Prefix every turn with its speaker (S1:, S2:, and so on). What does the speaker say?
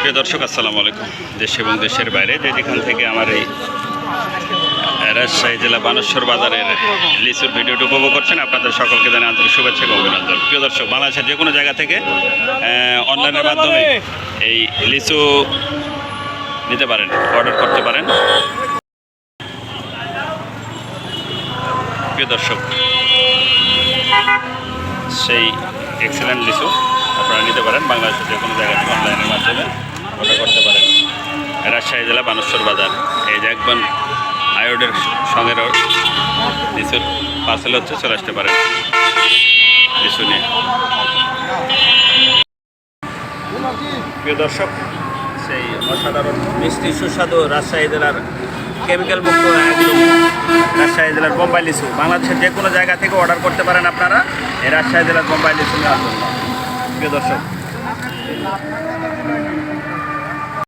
S1: প্রিয় দর্শক আসসালামু আলাইকুম। দেশ এবং দেশের বাইরে যে যেখান থেকে আমার এই রাজশাহী জেলা বানেশ্বর বাজারের লিচুর ভিডিওটি উপভোগ করছেন আপনাদের সকলকে জানাই আন্তরিক শুভেচ্ছা এবং অভিনন্দন। প্রিয় দর্শক বাংলাদেশের যে কোনো জায়গা থেকে অনলাইনের মাধ্যমে এই লিচু নিতে পারেন অর্ডার করতে পারেন। প্রিয় দর্শক সেই এক্সেলেন্ট লিচু আপনারা নিতে পারেন বাংলাদেশের যে কোনো জায়গা থেকে অনলাইনের মাধ্যমে অর্ডার করতে পারেন। রাজশাহী জেলা বানেশ্বর বাজার। এই যে একবার আয়োডের সঙ্গে লিচুর পার্সেল হচ্ছে, চলে আসতে পারেন লিচু নিয়ে। প্রিয় দর্শক, সেই অসাধারণ মিষ্টি সুস্বাদু রাজশাহী জেলার কেমিক্যাল মুক্ত একদম রাজশাহী জেলার বোম্বাই লিচু। বাংলাদেশের যে কোনো জায়গা থেকে অর্ডার করতে পারেন আপনারা। এই রাজশাহী জেলার বোম্বাই লিচু নেওয়ার জন্য। প্রিয় দর্শক।